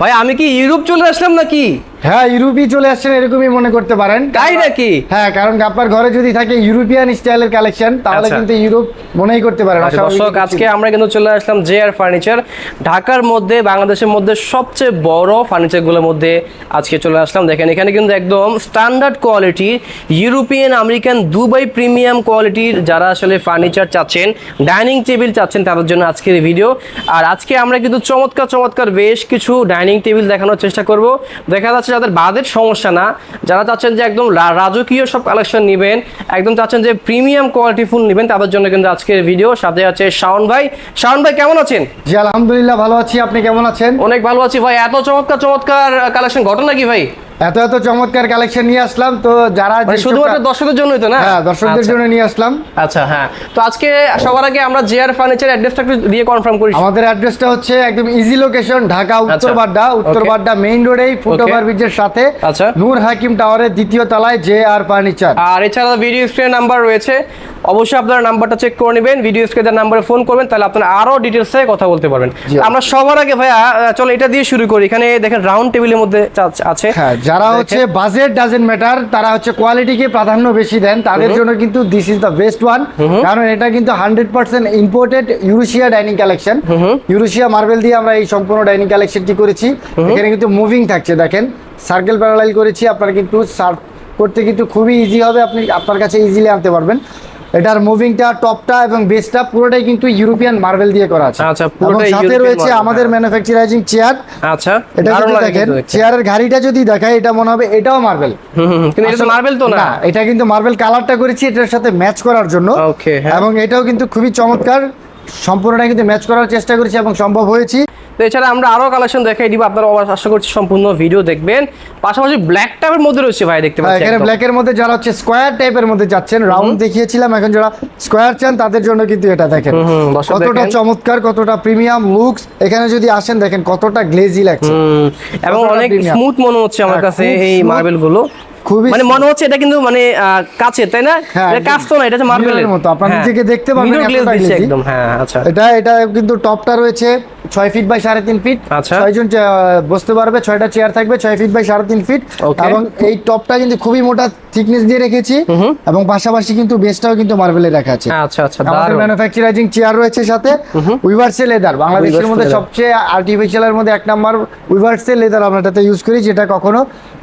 ভাই আমি কি ইউরোপ চলে আসলাম নাকি? হ্যাঁ ইউরোপই চলে আসছেন এরকমই মনে করতে পারেন। তাই নাকি? হ্যাঁ কারণ আপনার ঘরে যদি থাকে ইউরোপিয়ান স্টাইলের কালেকশন তাহলে আচ্ছা। কিন্তু ইউরোপ মনেই করতে পারেন আচ্ছা, দর্শক আজকে আমরা কিন্তু চলে আসলাম জে আর ফার্নিচার। ঢাকার মধ্যে বাংলাদেশের মধ্যে সবচেয়ে বড় ফার্নিচারগুলোর মধ্যে আজকে চলে আসলাম। দেখেন এখানে কিন্তু একদম স্ট্যান্ডার্ড কোয়ালিটির ইউরোপিয়ান আমেরিকান দুবাই প্রিমিয়াম কোয়ালিটির যারা আসলে ফার্নিচার চাচ্ছেন ডাইনিং টেবিল চাচ্ছেন তাদের জন্য আজকের ভিডিও আর আজকে আমরা কিন্তু চমৎকার চমৎকার বেশ কিছু ডাইনিং টেবিল দেখানোর চেষ্টা করব। দেখা যাচ্ছে যাদের বাজেট সমস্যা না যারা চাচ্ছেন যে একদম রাজকীয় সব কালেকশন নেবেন একদম চাচ্ছেন যে প্রিমিয়াম কোয়ালিটি ফুল নেবেন তাদের জন্য কিন্তু আজকের ভিডিও সাথে আছে শাওন ভাই। শাওন ভাই কেমন আছেন? জি আলহামদুলিল্লাহ ভালো আছি। আপনি কেমন আছেন? অনেক ভালো আছি ভাই। এত চমৎকার চমৎকার কালেকশন ঘটনা কি ভাই? এত এত চমৎকার কালেকশন নিয়ে আসলাম তো যারা মানে শুধুমাত্র দর্শকদের জন্যই তো না? হ্যাঁ দর্শকদের আচ্ছা। জন্য নিয়ে আসলাম। আচ্ছা হ্যাঁ। তো আজকে সবার আগে আমরা জেআর ফার্নিচার অ্যাড্রেসটা একটু দিয়ে কনফার্ম করি। আমাদের অ্যাড্রেসটা হচ্ছে একদম ইজি লোকেশন ঢাকা উত্তর আচ্ছা। বাড্ডা উত্তর বাড্ডা মেইন রোডেই ফুট ওভার ব্রিজের সাথে আচ্ছা। নূর হাকিম টাওয়ারের দ্বিতীয় তলায় জে আর ফার্নিচার আর এছাড়া ভিডিও স্ক্রিনের নাম্বার রয়েছে। অবশ্যই আপনারা নাম্বারটা চেক করে নেবেন ভিডিও স্ক্রিনের নাম্বারে ফোন করবেন তাহলে আপনারা আরও ডিটেলসে কথা বলতে পারবেন। আমরা সবার আগে ভাইয়া চলো এটা দিয়ে শুরু করি। এখানে দেখেন রাউন্ড টেবিলের মধ্যে আছে। হ্যাঁ যারা হচ্ছে বাজেট ডাজেন্ট ম্যাটার তারা হচ্ছে কোয়ালিটিকে প্রাধান্য বেশি দেন তাদের জন্য কিন্তু this is the best one কারণ এটা কিন্তু hundred percent imported Eurasia dining collection Eurasia marble দিয়ে আমরা এই সম্পূর্ণ ডাইনিং কালেকশনটি করেছি। এখানে কিন্তু মুভিং থাকছে দেখেন। সার্কেল প্যারালাইল করেছি আপনার কিন্তু সার্ভ করতে কিন্তু খুবই ইজি হবে আপনি আপনার কাছে ইজিলি আনতে পারবেন। এটার মুভিংটা টপটা এবং বেসটা পুরোটাই কিন্তু ইউরোপিয়ান মার্বেল দিয়ে করা আছে আচ্ছা, পুরোটাই সাথে রয়েছে আমাদের। ম্যানুফ্যাকচারাইজিং চেয়ার আচ্ছা এটা যদি দেখেন চেয়ারের ঘাড়িটা যদি দেখায় এটা মনে হবে এটাও মার্বেল। কিন্তু এটা তো মার্বেল তো না এটা কিন্তু মার্বেল কালারটা করেছি এটার সাথে ম্যাচ করার জন্য হ্যাঁ। এবং এটাও কিন্তু খুবই চমৎকার সম্পূর্ণটা কিন্তু ম্যাচ করার চেষ্টা করেছি এবং সম্ভব হয়েছি। তো এছাড়া আমরা আরও কালেকশন দেখাই দিব আপনারা অবশ্য আশা করছি সম্পূর্ণ ভিডিও দেখবেন। পাশাপাশি ব্ল্যাক টাইপের মধ্যে রয়েছে ভাই দেখতে হ্যাঁ, পাচ্ছি এখানে ব্ল্যাকের মধ্যে যারা হচ্ছে স্কোয়ার টাইপের মধ্যে যাচ্ছেন রাউন্ড দেখিয়েছিলাম এখন যারা স্কোয়ার চান তাদের জন্য কিন্তু এটা দেখেন। কতটা চমৎকার কতটা প্রিমিয়াম লুকস এখানে যদি আসেন দেখেন কতটা গ্লেজি লাগছে। এবং অনেক স্মুথ মনে হচ্ছে আমার হ্যাঁ, কাছে এই smooth, মার্বেলগুলো। খুবই মানে মনে হচ্ছে এটা কিন্তু মানে আহ, কাছে তাই না? হ্যাঁ, এটা কাজ তো না এটা হচ্ছে মার্বেলের মতো, আপনারা নিজেকে দেখতে glazy। একদম হ্যাঁ আচ্ছা। এটা এটা কিন্তু টপটা রয়েছে ছয় ফিট বাই সাড়ে তিন ফিট আচ্ছা। ছয়জন বসতে পারবে ছয়টা চেয়ার থাকবে ছয় ফিট বাই সাড়ে তিন ফিট এবং এই টপটা কিন্তু খুবই মোটা থিকনেস দিয়ে রেখেছি। এবং পাশাপাশি কিন্তু বেসটাও কিন্তু মার্বেলে রাখা আছে। আচ্ছা আচ্ছা আমাদের চেয়ার রয়েছে সাথে। উইভার্সে লেদার বাংলাদেশের মধ্যে। সবচেয়ে আর্টিফিশিয়ালের মধ্যে এক নাম্বার উইভার্সে লেদার আমরা এটাতে ইউজ করি যেটা কখনো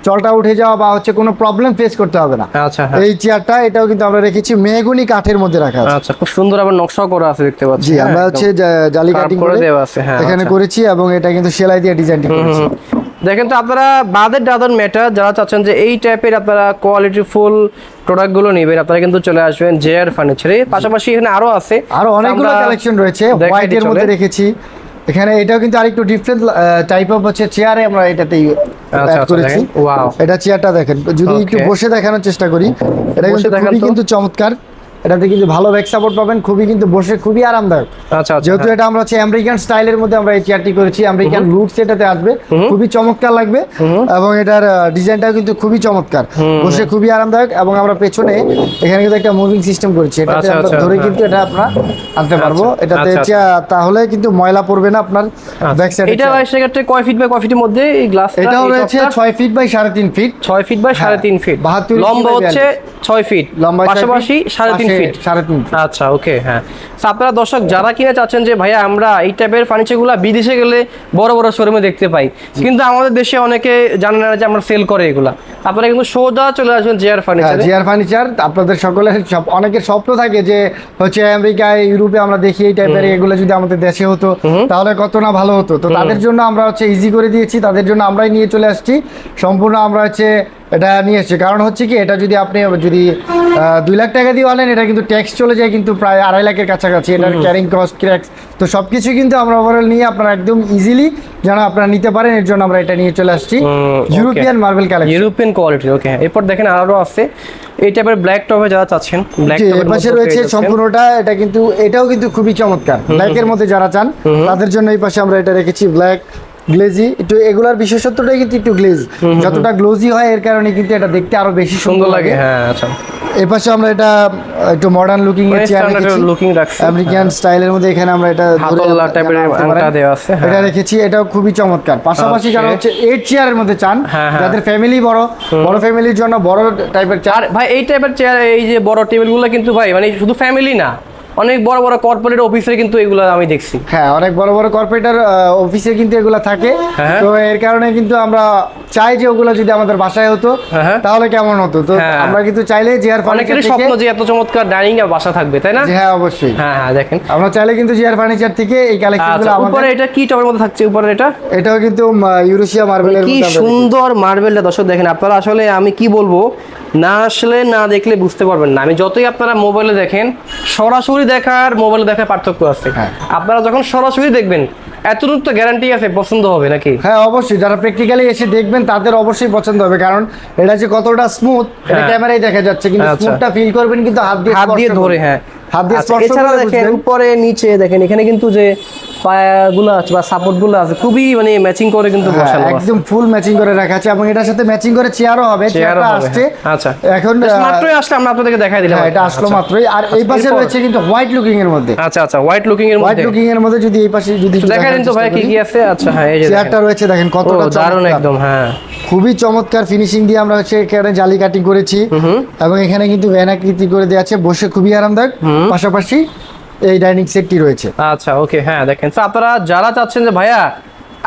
চলটা উঠে যাওয়া বা হচ্ছে কোনো প্রবলেম ফেস করতে হবে না। আচ্ছা হ্যাঁ। এই চেয়ারটা এটাও কিন্তু আমরা রেখেছি মেহগুনি কাঠের মধ্যে রাখা আছে। আচ্ছা খুব সুন্দর আবার নকশাও করা আছে দেখতে পাচ্ছি। জি হ্যাঁ, আমরা হচ্ছে জালি কাটিং করে করে দেওয়া আছে, হ্যাঁ, এখানে আচ্ছা। করেছি এবং এটা কিন্তু সেলাই দিয়ে ডিজাইনটি করেছি। দেখেন তো আপনারা বাদের ডাদার ম্যাটার যারা চাচ্ছেন যে এই টাইপের আপনারা কোয়ালিটি ফুল প্রোডাক্টগুলো নেবেন আপনারা কিন্তু চলে আসবেন জেআর ফার্নিচারে পাশাপাশি এখানে আরও আছে। আরও অনেকগুলো কালেকশন রয়েছে হোয়াইট এর মধ্যে রেখেছি। এখানে এটাও কিন্তু আরেকটু ডিফারেন্ট টাইপ অফ হচ্ছে চেয়ারে আমরা এটাতে আচ্ছা, আচ্ছা, করেছি। এটা চেয়ারটা দেখেন যদি একটু বসে দেখানোর চেষ্টা করি এটা বসে কিন্তু খুবই কিন্তু চমৎকার। এটাতে কিন্তু ভালো ব্যাক সাপোর্ট পাবেন খুবই কিন্তু বসে খুবই আরামদায়ক। আচ্ছা আচ্ছা যেহেতু এটা আমরা হচ্ছে আমেরিকান স্টাইলের মধ্যে আমরা এই চেয়ারটি করেছি আমেরিকান লুকস এটাতে আসবে খুবই চমৎকার লাগবে এবং এটার ডিজাইনটাও কিন্তু খুবই চমৎকার। বসে খুবই আরামদায়ক এবং আমরা পেছনে এখানে কিন্তু একটা মুভিং সিস্টেম করেছি। এটাতে আচ্ছা, আমরা আচ্ছা, ধরে হ্যাঁ। কিন্তু এটা আপনার আনতে পারব। এটাতে। তাহলে কিন্তু ময়লা পড়বে না আপনার ব্যাক সাইডে এটা সেক্ষেত্রে কয় ফিট বাই কয় ফিটের মধ্যে এই গ্লাস এটাও রয়েছে ছয় ফিট বাই সাড়ে তিন ফিট ছয় ফিট বাই সাড়ে তিন ফিট 72 লম্বা হচ্ছে ছয় ফিট লম্বা পাশাপাশি সাড়ে তিন ফিট সাড়ে তিন আচ্ছা ওকে হ্যাঁ। আপনারা দর্শক যারা কিনে চাচ্ছেন যে ভাইয়া আমরা এই টাইপের ফার্নিচারগুলো বিদেশে গেলে বড় বড় শোরুমে দেখতে পাই। কিন্তু আমাদের দেশে অনেকে জানে না যে আমরা সেল করে এগুলা। আপনারা কিন্তু সোজা চলে আসবেন জেআর ফার্নিচারে জিআর ফার্নিচার আপনাদের সকলের সব অনেকের স্বপ্ন থাকে যে হচ্ছে আমেরিকায় ইউরোপে আমরা দেখি এই টাইপের এগুলো যদি আমাদের দেশে হতো তাহলে কত না ভালো হতো। তো তাদের জন্য আমরা হচ্ছে ইজি করে দিয়েছি তাদের জন্য আমরাই নিয়ে চলে আসছি। সম্পূর্ণ আমরা হচ্ছে এটা নিয়ে এসেছি। কারণ হচ্ছে কি এটা যদি আপনি যদি দুই লাখ টাকা দিয়ে আনেন এটা কিন্তু ট্যাক্স চলে যায় কিন্তু প্রায় আড়াই লাখের কাছাকাছি। এটার ক্যারিং কস্ট ট্যাক্স তো সব কিছু কিন্তু আমরা ওভারঅল নিয়ে আপনারা একদম ইজিলি যেন আপনারা নিতে পারেন এর জন্য আমরা এটা নিয়ে চলে আসছি। European marble collection European quality okay এরপর দেখেন আরও আছে। এই টাইপের ব্ল্যাক টপে যারা চাচ্ছেন ব্ল্যাক টপের এপাশে রয়েছে সম্পূর্ণটা এটা কিন্তু এটাও কিন্তু খুবই চমৎকার। ব্ল্যাক এর মধ্যে যারা চান তাদের জন্য এই পাশে আমরা এটা রেখেছি ব্ল্যাক গ্লেজি একটু এগুলার বিশেষত্বটাই কিন্তু একটু গ্লেজ। যতটা গ্লোজি হয় এর কারণে কিন্তু এটা দেখতে আরও বেশি সুন্দর লাগে হ্যাঁ আচ্ছা। এই পাশে আমরা এটা একটু মডার্ন লুকিং এর মানে চেয়ার standard রেখেছি। looking রাখছি। আমেরিকান স্টাইলের মধ্যে এখানে আমরা এটা ধরে হাতলটা টাইপের আংটা দেওয়া আছে, হ্যাঁ। এটা রেখেছি এটাও খুবই চমৎকার। পাশাপাশি. যারা হচ্ছে এইট চেয়ারের মধ্যে চান হ্যাঁ, হ্যাঁ। যাদের ফ্যামিলি বড় বড় ফ্যামিলির জন্য বড় টাইপের চেয়ার ভাই এই টাইপের চেয়ার এই যে বড় টেবিলগুলো কিন্তু ভাই মানে শুধু ফ্যামিলি না অনেক বড় বড় কর্পোরেট অফিসে কিন্তু এগুলো আমি দেখছি হ্যাঁ অনেক বড় বড় কর্পোরেটর অফিসে কিন্তু এগুলো থাকে হ্যাঁ। তো এর কারণে কিন্তু আমরা চাই যে ওগুলো যদি আমাদের বাসায় হতো হ্যাঁ। তাহলে কেমন হতো তো হ্যাঁ। আমরা কিন্তু চাইলে জিআর অনেকেরই স্বপ্ন যে এত চমৎকার ডাইনিং আর বাসা থাকবে তাই না হ্যাঁ অবশ্যই হ্যাঁ হ্যাঁ দেখেন আমরা চাইলে কিন্তু জিআর ফার্নিচার থেকে এই কালেকশনগুলো আচ্ছা উপরে আমাদের এটা কি টবের মধ্যে থাকছে উপরে এটা এটাও কিন্তু ইউরোশিয়া মার্বেলের কি। সুন্দর মার্বেলটা দর্শক দেখেন আপনারা আসলে আমি কি বলব না আসলে না দেখলে বুঝতে পারবেন না। আমি যতই আপনারা মোবাইলে দেখেন সরাসরি দেখার মোবাইলে দেখার পার্থক্য আছে। হ্যাঁ। আপনারা যখন সরাসরি দেখবেন এতটুকু তো গ্যারান্টি আছে পছন্দ হবে নাকি? হ্যাঁ অবশ্যই। যারা প্র্যাকটিক্যালি এসে দেখবেন তাদের অবশ্যই পছন্দ হবে। কারণ এটা যে কতটা স্মুথ এটা। ক্যামেরায় দেখা যাচ্ছে কিন্তু আচ্ছা। স্মুথটা ফিল করবেন কিন্তু হাত দিয়ে হাত দিয়ে ধরে হ্যাঁ। হাত দিয়ে আচ্ছা, স্পর্শ এছাড়া দেখেন। উপরে নিচে দেখেন এখানে কিন্তু যে পায়াগুলো আছে বা সাপোর্টগুলো আছে খুবই মানে ম্যাচিং করে কিন্তু হ্যাঁ, বসানো একদম ফুল ম্যাচিং করে রাখা আছে এবং এটার সাথে ম্যাচিং করে চেয়ারও হবে চেয়ারটা আসছে। হ্যাঁ। আচ্ছা। এখন মাত্রই আসলে আমরা আপনাদেরকে দেখাই দিলাম হ্যাঁ, এটা আসলো আচ্ছা। মাত্রই। আর এই পাশে রয়েছে কিন্তু হোয়াইট লুকিং এর মধ্যে। আচ্ছা আচ্ছা হোয়াইট লুকিং এর হোয়াইট লুকিং এর মধ্যে যদি এই পাশে যদি দেখাই দিন তো ভাই কি কি আছে? আচ্ছা হ্যাঁ এই যে চেয়ারটা রয়েছে দেখেন কতটা দারুণ একদম হ্যাঁ। খুবই চমৎকার ফিনিশিং দিয়ে আমরা হচ্ছে এখানে জালি কাটিং করেছি। এবং এখানে কিন্তু ভ্যানাকৃতি করে দেওয়া আছে বসে খুবই আরামদায়ক। পাশাপাশি এই ডাইনিং সেটটি রয়েছে। আচ্ছা ওকে হ্যাঁ দেখেন। তো আপনারা যারা চাচ্ছেন যে ভাইয়া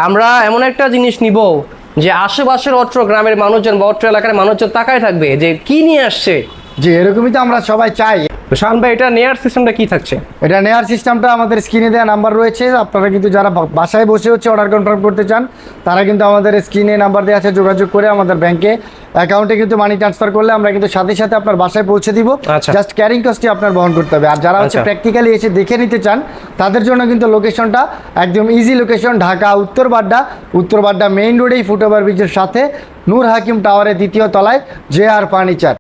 আমরা এমন একটা জিনিস নিব যে আশেপাশের অত্র গ্রামের মানুষজন বা অত্র এলাকার মানুষজন তাকায় থাকবে যে কি নিয়ে আসছে? যে এরকমই তো আমরা সবাই চাই। তো শাহান ভাই এটা নেয়ার সিস্টেমটা কি থাকছে? এটা নেওয়ার সিস্টেমটা আমাদের স্ক্রিনে দেওয়া নাম্বার রয়েছে। আপনারা কিন্তু যারা বাসায় বসে হচ্ছে অর্ডার কনফার্ম করতে চান তারা কিন্তু আমাদের স্ক্রিনে নাম্বার দেওয়া আছে যোগাযোগ করে আমাদের ব্যাংকে অ্যাকাউন্টে কিন্তু মানি ট্রান্সফার করলে আমরা কিন্তু সাথে সাথে আপনার বাসায় পৌঁছে দিব। আচ্ছা। জাস্ট ক্যারিং কস্টই আপনার বহন করতে হবে। আর যারা হচ্ছে আচ্ছা। প্র্যাকটিক্যালি এসে দেখে নিতে চান তাদের জন্য কিন্তু লোকেশনটা একদম ইজি লোকেশন ঢাকা উত্তর বাড্ডা। উত্তর বাড্ডা মেইন রোডেই ফুটওভার ব্রিজের সাথে নূর হাকিম টাওয়ারের দ্বিতীয় তলায় জে আর ফার্নিচার